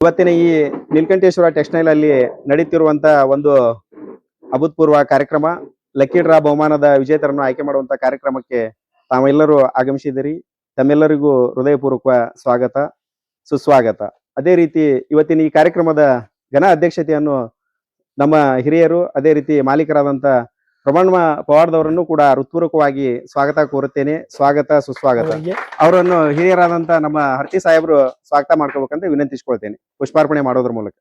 ಇವತ್ತಿನ ಈ ನೀಲಕಂಠೇಶ್ವರ ಟೆಕ್ಸ್ಟೈಲ್ ಅಲ್ಲಿ ನಡೀತಿರುವಂತ ಒಂದು ಅಭೂತಪೂರ್ವ ಕಾರ್ಯಕ್ರಮ, ಲಕ್ಕಿ ಡ್ರಾ ಬಹುಮಾನದ ವಿಜೇತರನ್ನು ಆಯ್ಕೆ ಮಾಡುವಂತ ಕಾರ್ಯಕ್ರಮಕ್ಕೆ ತಾವೆಲ್ಲರೂ ಆಗಮಿಸಿದಿರಿ ತಮ್ಮೆಲ್ಲರಿಗೂ ಹೃದಯಪೂರ್ವಕ ಸ್ವಾಗತ, ಸುಸ್ವಾಗತ. ಅದೇ ರೀತಿ ಇವತ್ತಿನ ಈ ಕಾರ್ಯಕ್ರಮದ ಘನ ಅಧ್ಯಕ್ಷತೆಯನ್ನು ನಮ್ಮ ಹಿರಿಯರು, ಅದೇ ರೀತಿ ಮಾಲೀಕರಾದಂತ ಪ್ರಮಾಣ ಪವಾರ್ದವರನ್ನು ಕೂಡ ಹೃತ್ಪೂರ್ವಕವಾಗಿ ಸ್ವಾಗತ ಕೋರುತ್ತೇನೆ. ಸ್ವಾಗತ ಸುಸ್ವಾಗತ. ಅವರನ್ನು ಹಿರಿಯರಾದಂತ ನಮ್ಮ ಹರ್ತಿ ಸಾಹೇಬರು ಸ್ವಾಗತ ಮಾಡ್ಕೋಬೇಕಂತ ವಿನಂತಿಸ್ಕೊಳ್ತೇನೆ. ಪುಷ್ಪಾರ್ಪಣೆ ಮಾಡೋದ್ರ ಮೂಲಕ.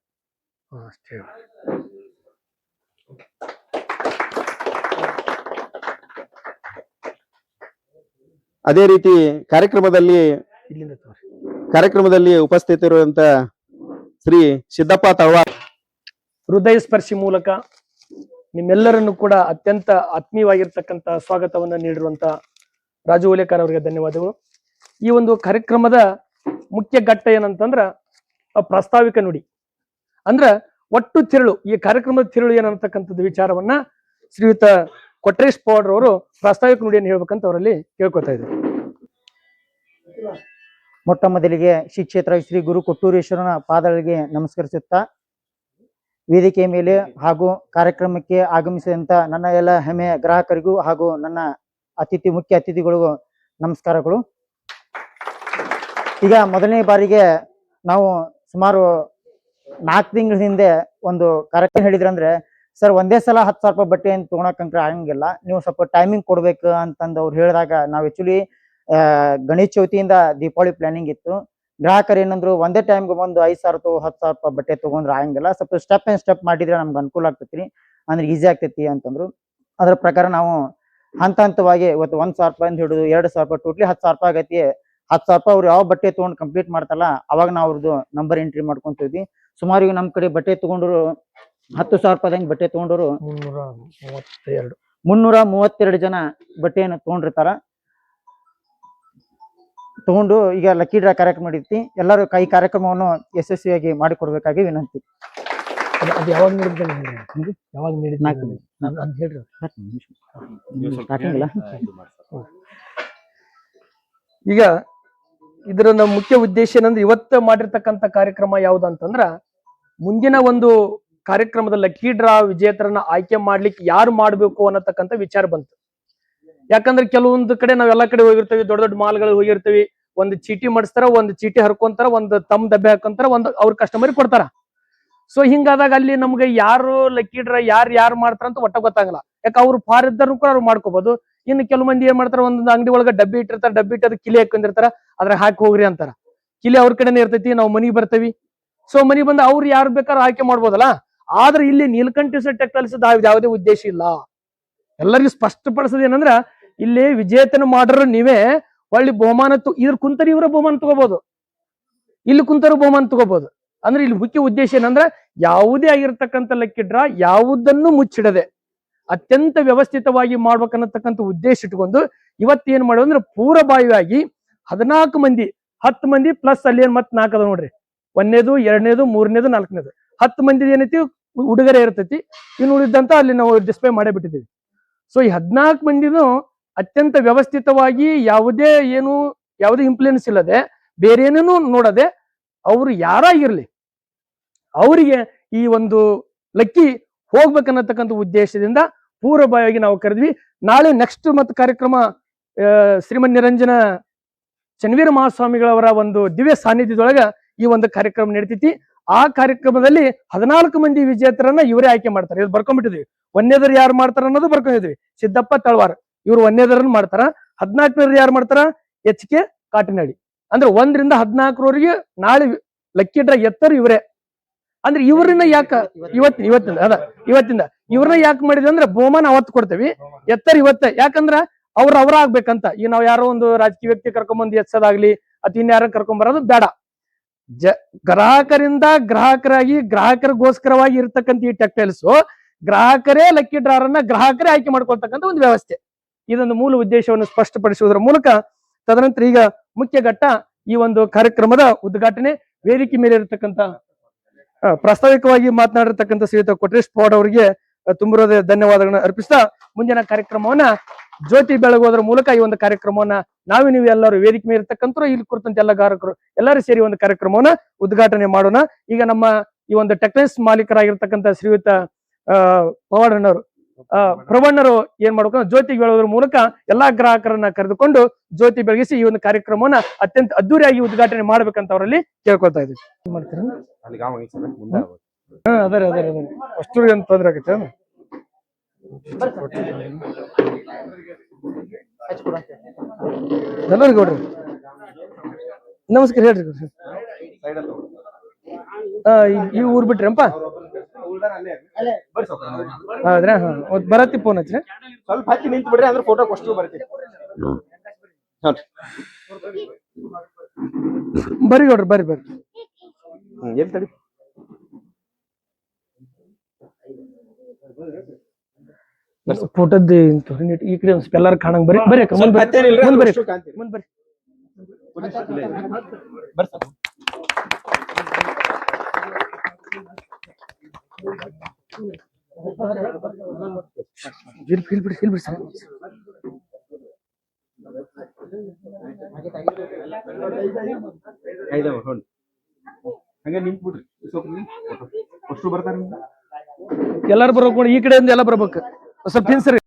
ಅದೇ ರೀತಿ ಕಾರ್ಯಕ್ರಮದಲ್ಲಿ. ಕಾರ್ಯಕ್ರಮದಲ್ಲಿ ಉಪಸ್ಥಿತರಿರುವಂತ ಶ್ರೀ ಸಿದ್ದಪ್ಪ ತಳವಾರ್. ಹೃದಯ ಸ್ಪರ್ಶಿ ಮೂಲಕ ನಿಮ್ಮೆಲ್ಲರನ್ನು ಕೂಡ ಅತ್ಯಂತ ಆತ್ಮೀಯವಾಗಿರ್ತಕ್ಕಂಥ ಸ್ವಾಗತವನ್ನ ನೀಡಿರುವಂತ ರಾಜು ಓಲೇಕರ್ ಅವರಿಗೆ ಧನ್ಯವಾದಗಳು. ಈ ಒಂದು ಕಾರ್ಯಕ್ರಮದ ಮುಖ್ಯ ಘಟ್ಟ ಏನಂತಂದ್ರ ಪ್ರಾಸ್ತಾವಿಕ ನುಡಿ. ಅಂದ್ರ, ಒಟ್ಟು ತಿರುಳು, ಈ ಕಾರ್ಯಕ್ರಮದ ತಿರುಳು ಏನಂತಕ್ಕಂಥದ್ದು ವಿಚಾರವನ್ನ ಶ್ರೀಯುತ ಕೊಟ್ರೇಶ್ ಪವಾಡ್ ಅವರು ಪ್ರಾಸ್ತಾವಿಕ ನುಡಿಯನ್ನು ಹೇಳ್ಬೇಕಂತ ಅವರಲ್ಲಿ ಕೇಳ್ಕೊತಾ ಇದ್ರು ಮೊಟ್ಟ ಮೊದಲಿಗೆ ಶ್ರೀ ಕ್ಷೇತ್ರ ಶ್ರೀ ಗುರು ಕೊಟ್ಟೂರೇಶ್ವರನ ಪಾದಗಳಿಗೆ ನಮಸ್ಕರಿಸುತ್ತಾ ವೇದಿಕೆಯ ಮೇಲೆ ಹಾಗೂ ಕಾರ್ಯಕ್ರಮಕ್ಕೆ ಆಗಮಿಸಿದಂತ ನನ್ನ ಎಲ್ಲ ಹೆಮ್ಮೆಯ ಗ್ರಾಹಕರಿಗೂ ಹಾಗೂ ನನ್ನ ಅತಿಥಿ ಮುಖ್ಯ ಅತಿಥಿಗಳಿಗೂ ನಮಸ್ಕಾರಗಳು. ಈಗ ಮೊದಲನೇ ಬಾರಿಗೆ ನಾವು ಸುಮಾರು ನಾಲ್ಕು ತಿಂಗಳ ಹಿಂದೆ ಒಂದು ಕಾರ್ಯಕ್ರಮ ಹೇಳಿದ್ರಂದ್ರೆ ಸರ್, ಒಂದೇ ಸಲ ಹತ್ತು ಸಾವಿರ ರೂಪಾಯಿ ಬಟ್ಟೆ ಅಂತ ತೊಗೊಳಕಂಕ್ರೆ ಆಗಂಗಿಲ್ಲ. ನೀವು ಸ್ವಲ್ಪ ಟೈಮಿಂಗ್ ಕೊಡ್ಬೇಕು ಅಂತಂದು ಅವ್ರು ಹೇಳಿದಾಗ ನಾವು ಆಕ್ಚುಲಿ ಗಣೇಶ ಚೌತಿಯಿಂದ ದೀಪಾವಳಿ ಪ್ಲಾನಿಂಗ್ ಇತ್ತು. ಗ್ರಾಹಕರು ಏನಂದ್ರು ಒಂದೇ ಟೈಮ್ಗೆ ಒಂದು ಐದ್ ಸಾವಿರ ತಗೋ ಹತ್ತು ಸಾವಿರ ರೂಪಾಯಿ ಬಟ್ಟೆ ತಗೊಂಡ್ರೆ ಆಗಂಗಿಲ್ಲ. ಸ್ವಲ್ಪ ಸ್ಟೆಪ್ ಅಂಡ್ ಸ್ಟೆಪ್ ಮಾಡಿದ್ರೆ ನಮ್ಗೆ ಅನುಕೂಲ ಆಗ್ತೈತಿ ಅಂದ್ರೆ ಈಸಿ ಆಗ್ತೈತಿ ಅಂತಂದ್ರು. ಅದ್ರ ಪ್ರಕಾರ ನಾವು ಹಂತ ಹಂತವಾಗಿ ಇವತ್ತು ಒಂದ್ ಸಾವಿರ ರೂಪಾಯಿ ಹಿಡಿದು ಎರಡು ಸಾವಿರ ರೂಪಾಯಿ ಟೋಟ್ಲಿ ಹತ್ತು ಸಾವಿರ ರೂಪಾಯಿ ಆಗೈತಿ. ಹತ್ತು ಸಾವಿರ ರೂಪಾಯಿ ಅವ್ರು ಯಾವ ಬಟ್ಟೆ ತಗೊಂಡು ಕಂಪ್ಲೀಟ್ ಮಾಡ್ತಲ್ಲ ಅವಾಗ ನಾವು ಅವ್ರದ್ದು ನಂಬರ್ ಎಂಟ್ರಿ ಮಾಡ್ಕೊಂತೀವಿ ಸುಮಾರು ನಮ್ಮ ಕಡೆ ಬಟ್ಟೆ ತಗೊಂಡ್ರು ಹತ್ತು ಸಾವಿರ ರೂಪಾಯಿದಂಗೆ ಬಟ್ಟೆ ತಗೊಂಡರು ಮುನ್ನೂರ ಮೂವತ್ತೆರಡು. ಮುನ್ನೂರ ಮೂವತ್ತೆರಡು ಜನ ಬಟ್ಟೆಯನ್ನು ತಗೊಂಡಿರ್ತಾರ. ತಗೊಂಡು ಈಗ ಲಕ್ಕಿ ಡ್ರಾ ಕಾರ್ಯಕ್ರಮ ಮಾಡಿರ್ತಿ. ಎಲ್ಲರೂ ಕೈ ಕಾರ್ಯಕ್ರಮವನ್ನು ಯಶಸ್ವಿಯಾಗಿ ಮಾಡಿಕೊಡ್ಬೇಕಾಗಿ ವಿನಂತಿ. ಅದು ಯಾವಾಗ. ಯಾವಾಗ ನಾಲ್ಕು ಹೇಳ್ರಿ? ಈಗ ಇದರ ನಮ್ಮ ಮುಖ್ಯ ಉದ್ದೇಶ ಏನಂದ್ರೆ ಇವತ್ತ ಮಾಡಿರ್ತಕ್ಕಂತ ಕಾರ್ಯಕ್ರಮ ಯಾವ್ದು ಅಂತಂದ್ರ ಮುಂದಿನ ಒಂದು ಕಾರ್ಯಕ್ರಮದ ಲಕ್ಕಿ ಡ್ರಾ ವಿಜೇತರನ್ನ ಆಯ್ಕೆ ಮಾಡ್ಲಿಕ್ಕೆ ಯಾರು ಮಾಡ್ಬೇಕು ಅನ್ನತಕ್ಕಂಥ ವಿಚಾರ ಬಂತು. ಯಾಕಂದ್ರೆ ಕೆಲವೊಂದು ಕಡೆ ನಾವೆಲ್ಲ ಕಡೆ ಹೋಗಿರ್ತೀವಿ, ದೊಡ್ಡ ದೊಡ್ಡ ಮಾಲ್ಗಳಿಗೆ ಹೋಗಿರ್ತೀವಿ, ಒಂದು ಚೀಟಿ ಮಾಡಿಸ್ತಾರ, ಒಂದು ಚೀಟಿ ಹರ್ಕೊಂತಾರ, ಒಂದು ತಮ್ ಡಬ್ಬೆ ಹಾಕೊಂತಾರ, ಒಂದು ಅವ್ರ ಕಸ್ಟಮರ್ ಕೊಡ್ತಾರ. ಸೊ ಹಿಂಗಾದಾಗ ಅಲ್ಲಿ ನಮ್ಗೆ ಯಾರು ಲಕ್ಕಿ ಡ್ರಾ ಯಾರು ಯಾರು ಮಾಡ್ತಾರ ಅಂತ ಒಟ್ಟ ಗೊತ್ತಾಗಲ್ಲ. ಯಾಕೆ ಅವ್ರು ಫಾರ್ ಇದ್ದಾರು ಕೂಡ ಅವ್ರು ಮಾಡ್ಕೋಬಹುದು ಇನ್ನು ಕೆಲವು ಮಂದಿ ಏನ್ ಮಾಡ್ತಾರ ಒಂದೊಂದು ಅಂಗಡಿ ಒಳಗ ಡಬ್ಬಿ ಇಟ್ಟಿರ್ತಾರ, ಡಬ್ಬಿ ಇಟ್ಟು ಕಿಲಿ ಹಾಕೊಂಡಿರ್ತಾರ ಅದ್ರ ಹಾಕಿ ಹೋಗ್ರಿ ಅಂತಾರ. ಕಿಲಿ ಅವ್ರ ಕಡೆನೇ ಇರ್ತೈತಿ, ನಾವು ಮನಿಗ್ ಬರ್ತೇವಿ. ಸೊ ಮನಿ ಬಂದ ಅವ್ರು ಯಾರು ಬೇಕಾದ್ರೂ ಆಯ್ಕೆ ಮಾಡ್ಬೋದಲ್ಲ? ಆದ್ರೆ ಇಲ್ಲಿ ನೀಲ್ಕಂಠ ಟೆಕ್ಟೈಲ್ಸ್ ಯಾವುದೇ ಉದ್ದೇಶ ಇಲ್ಲ. ಎಲ್ಲರಿಗೂ ಸ್ಪಷ್ಟಪಡಿಸೋದು ಏನಂದ್ರ ಇಲ್ಲಿ ವಿಜೇತನ ಮಾಡ್ರ ನೀವೇ, ಒಳ್ಳೆ ಬಹುಮಾನ ಇದ್ರ ಕುಂತರಿ ಇವರ ಬಹುಮಾನ ತಗೋಬಹುದು ಇಲ್ಲಿ ಕುಂತರು ಬಹುಮಾನ ತಗೋಬಹುದು ಅಂದ್ರೆ ಇಲ್ಲಿ ಮುಖ್ಯ ಉದ್ದೇಶ ಏನಂದ್ರ, ಯಾವುದೇ ಆಗಿರ್ತಕ್ಕಂಥ ಲೆಕ್ಕಿಡ್ರ ಯಾವುದನ್ನು ಮುಚ್ಚಿಡದೆ, ಅತ್ಯಂತ ವ್ಯವಸ್ಥಿತವಾಗಿ ಮಾಡ್ಬೇಕನ್ನತಕ್ಕಂಥ ಉದ್ದೇಶ ಇಟ್ಕೊಂಡು, ಇವತ್ತು ಏನ್ ಮಾಡೋದು ಅಂದ್ರೆ ಬಾಯಿಯಾಗಿ ಹದಿನಾಲ್ಕು ಮಂದಿ, ಹತ್ತು ಮಂದಿ ಪ್ಲಸ್ ಅಲ್ಲಿ ಏನ್ ಮತ್ ನಾಲ್ಕದ ನೋಡ್ರಿ. ಒಂದನೇದು, ಎರಡನೇದು, ಮೂರನೇದು, ನಾಲ್ಕನೇದು. ಹತ್ತು ಮಂದಿ ಏನೈತಿ? ಉಡುಗೊರೆ ಇರ್ತೈತಿ. ಇನ್ನು ಉಳಿದಂತ ಅಲ್ಲಿ ನಾವು ಡಿಸ್ಪ್ಲೇ ಮಾಡೇ ಬಿಟ್ಟಿದ್ದೀವಿ. ಸೊ ಈ ಹದಿನಾಲ್ಕು ಮಂದಿನೂ ಅತ್ಯಂತ ವ್ಯವಸ್ಥಿತವಾಗಿ ಯಾವುದೇ ಏನು, ಯಾವುದೇ ಇಂಪ್ಲೂಯೆನ್ಸ್ ಇಲ್ಲದೆ, ಬೇರೆ ಏನೇನೂ ನೋಡದೆ ಅವರು ಯಾರಾಗಿರ್ಲಿ, ಅವರಿಗೆ ಈ ಒಂದು ಲಕ್ಕಿ ಹೋಗ್ಬೇಕನ್ನತಕ್ಕಂಥ ಉದ್ದೇಶದಿಂದ ಪೂರ್ವಭಾವಿಯಾಗಿ ನಾವು ಕರೆದ್ವಿ. ನಾಳೆ ನೆಕ್ಸ್ಟ್ ಮತ್ತು ಕಾರ್ಯಕ್ರಮ ಶ್ರೀಮನ್ ನಿರಂಜನ ಚನ್ವೀರ ಮಹಾಸ್ವಾಮಿಗಳವರ ಒಂದು ದಿವ್ಯ ಸಾನ್ನಿಧ್ಯದೊಳಗ ಈ ಒಂದು ಕಾರ್ಯಕ್ರಮ ನಡೀತೈತಿ. ಆ ಕಾರ್ಯಕ್ರಮದಲ್ಲಿ ಹದಿನಾಲ್ಕು ಮಂದಿ ವಿಜೇತರನ್ನ ಇವರೇ ಆಯ್ಕೆ ಮಾಡ್ತಾರೆ. ಇದು ಬರ್ಕೊಂಡ್ಬಿಟ್ಟಿದ್ವಿ. ಒಂದೇದ್ರ ಯಾರು ಮಾಡ್ತಾರ ಅನ್ನೋದು ಬರ್ಕೊಂಡಿದ್ವಿ ಸಿದ್ದಪ್ಪ ತಳವಾರ್. ಇವ್ರು ಒಂದೇದರನ್ನ ಮಾಡ್ತಾರ ಹದಿನಾಲ್ಕನೇ ಯಾರು ಮಾಡ್ತಾರ? ಎಚ್ ಕೆ ಕಾಟಿನಳ್ಳಿ ಅಂದ್ರೆ ಒಂದರಿಂದ ಹದಿನಾಲ್ಕರವರೆಗೆ ನಾಳೆ ಲಕ್ಕಿ ಡ್ರಾ ಎತ್ತರ ಇವರೇ. ಅಂದ್ರೆ ಇವ್ರನ್ನ ಯಾಕ ಇವತ್ತು ಇವತ್ತಿಂದ ಅದ ಇವತ್ತಿಂದ. ಇವ್ರನ್ನ ಯಾಕೆ ಮಾಡಿದ್ವಿ ಅಂದ್ರೆ ಬಹುಮಾನ ಅವತ್ತು ಕೊಡ್ತೇವಿ. ಎತ್ತರ ಇವತ್ತ. ಯಾಕಂದ್ರ ಅವ್ರ ಅವ್ರ ಆಗ್ಬೇಕಂತ. ಈಗ ನಾವ್ ಯಾರೋ ಒಂದು ರಾಜಕೀಯ ವ್ಯಕ್ತಿ ಕರ್ಕೊಂಬಂದು ಎಚ್ಚದಾಗ್ಲಿ ಅತಿ ಇನ್ಯಾರ ಕರ್ಕೊಂಡ್ ಬರೋದು ಬೇಡ. ಜ ಗ್ರಾಹಕರಿಂದ ಗ್ರಾಹಕರಾಗಿ ಗ್ರಾಹಕರಿಗೋಸ್ಕರವಾಗಿ ಇರ್ತಕ್ಕಂಥ ಈ ಟೆಕ್ಟೈಲ್ಸ್ ಗ್ರಾಹಕರೇ ಲಕ್ಕಿ ಡ್ರಾರನ್ನ ಗ್ರಾಹಕರೇ ಆಯ್ಕೆ ಮಾಡ್ಕೊಳ್ತಕ್ಕಂಥ ಒಂದು ವ್ಯವಸ್ಥೆ. ಇದೊಂದು ಮೂಲ ಉದ್ದೇಶವನ್ನು ಸ್ಪಷ್ಟಪಡಿಸುವುದರ ಮೂಲಕ ತದನಂತರ ಈಗ ಮುಖ್ಯ ಘಟ್ಟ ಈ ಒಂದು ಕಾರ್ಯಕ್ರಮದ ಉದ್ಘಾಟನೆ ವೇದಿಕೆ ಮೇಲೆ ಇರತಕ್ಕಂತ ಪ್ರಾಸ್ತಾವಿಕವಾಗಿ ಮಾತನಾಡಿರ್ತಕ್ಕಂತ ಶ್ರೀಯುತ ಕೊಟ್ರೇಶ್ ಪವಾಡ್ ಅವರಿಗೆ ತುಂಬಿರೋದ ಧನ್ಯವಾದಗಳನ್ನು ಅರ್ಪಿಸ್ತಾ ಮುಂದಿನ ಕಾರ್ಯಕ್ರಮವನ್ನ ಜ್ಯೋತಿ ಬೆಳಗೋದ್ರ ಮೂಲಕ ಈ ಒಂದು ಕಾರ್ಯಕ್ರಮವನ್ನ ನಾವೇ ನೀವು ಎಲ್ಲರೂ ವೇದಿಕೆ ಮೇಲೆ ಇರ್ತಕ್ಕಂಥ ಇಲ್ಲಿ ಕುರಿತಂತೆ ಎಲ್ಲ ಗಾರಕರು ಎಲ್ಲರೂ ಸೇರಿ ಒಂದು ಕಾರ್ಯಕ್ರಮವನ್ನ ಉದ್ಘಾಟನೆ ಮಾಡೋಣ. ಈಗ ನಮ್ಮ ಈ ಒಂದು ಟೆಕ್ನೈಸ್ ಮಾಲೀಕರಾಗಿರ್ತಕ್ಕಂಥ ಶ್ರೀಯುತ ಪವಾಡಣ್ಣವರು ಪ್ರವಣ್ಣರು ಏನ್ ಮಾಡ್ಬೇಕು ಅಂದ್ರೆ ಜ್ಯೋತಿ ಬೆಳಗೋದ್ರ ಮೂಲಕ ಎಲ್ಲಾ ಗ್ರಾಹಕರನ್ನ ಕರೆದುಕೊಂಡು ಜ್ಯೋತಿ ಬೆಳಗಿಸಿ ಈ ಒಂದು ಕಾರ್ಯಕ್ರಮವನ್ನ ಅತ್ಯಂತ ಅದ್ದೂರಿಯಾಗಿ ಉದ್ಘಾಟನೆ ಮಾಡ್ಬೇಕಂತ ಅವರಲ್ಲಿ ಮುಂದೆ ಅವ. ಹಾ ಅಷ್ಟು ಏನ್ ತೊಂದ್ರೆ ಆಗತ್ತೆ ಏನು? ಎಲ್ಲರಿಗೂ ಗೌಡ್ರಿ. ನಮಸ್ಕಾರ ಹೇಳ್ರಿ ಈ- ಊರ್ ಬಿಟ್ರಪ್ಪ ಉಳ್ದಾರ ಅಲ್ಲೇ. ಬರ್ರಿ ಸ್ವಲ್ಪ. ಹೌದ್ರಾ? ಹಾ ಒಂದ್ ಬರತ್ತಿ ಫೋನ್ ಹಚ್ಚ್ರಿ ಸ್ವಲ್ಪ ಹಚ್ಚಿ ನಿಂತು ಬಿಡ್ರಿ ಅಂದ್ರೆ ಫೋಟೋ ಕೊಷ್ಟು ಬರ್ತೀವಿ ಬರಿ ಬರ್ರಿ ಬರಿ ಬರ್ರಿ ಬರ್ರಿ. ಹ್ಮ್ ಎಲ್ಲಿ ತಡಿ? ಫೋಟೋದ್ ಈ ಕಡೆ ಒಂದ್ ಸ್ವಲ್ಪ ಎಲ್ಲಾರು ಕಾಣಂಗ್ ಬರೀ ಬರೀ ಮುಂದ್ ಬರ್ರಿ. ಮುಂದ್ ಬರ್ರಿ ಮುಂದ್ ಬರ್ರಿ. ಬರ್ರಿ ಐದವ ಹೊಂಡ್ ಹಂಗೆ ನಿಂತು ಬಿಡ್ರಿ ಸ್ವಲ್ಪ. ಅಷ್ಟು ಬರ್ತಾರ ಎಲ್ಲಾರು ಬರ್ಬೇಕು ನೋಡಿ ಈ ಕಡೆಯಿಂದ ಎಲ್ಲ ಬರ್ಬೇಕು. ಸ್ವಲ್ಪ ಹಿಂಸರಿ